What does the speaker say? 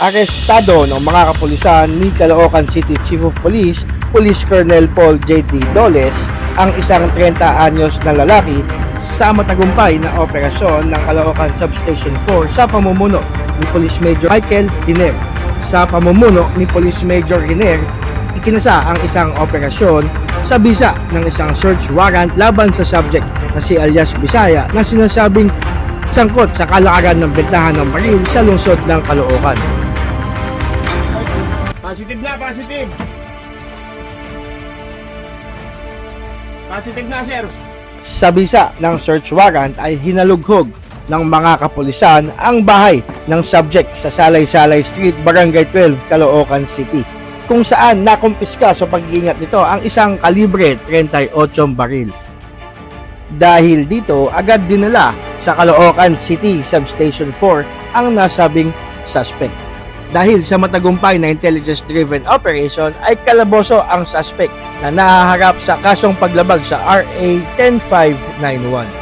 Arestado ng mga kapulisan ni Caloocan City Chief of Police, Police Colonel Paul J.D. Doles, ang isang 30 anyos na lalaki sa matagumpay na operasyon ng Caloocan Substation 4 sa pamumuno ni Police Major Michael Diner. Sa pamumuno ni Police Major Diner, ikinasa ang isang operasyon sa bisa ng isang search warrant laban sa subject na si alias Bisaya na sinasabing sangkot sa kalakaran ng bentahan ng baril sa lungsod ng Caloocan. Positive na, positive. Positive na, sir. Sa bisa ng search warrant ay hinalughog ng mga kapulisan ang bahay ng subject sa Salay-Salay Street, Barangay 12, Caloocan City kung saan nakumpiska sa pag-iingat nito ang isang kalibre 38 baril. Dahil dito, agad dinala sa Caloocan City Substation 4 ang nasabing suspect. Dahil sa matagumpay na intelligence-driven operation ay kalaboso ang suspect na nahaharap sa kasong paglabag sa RA 10591.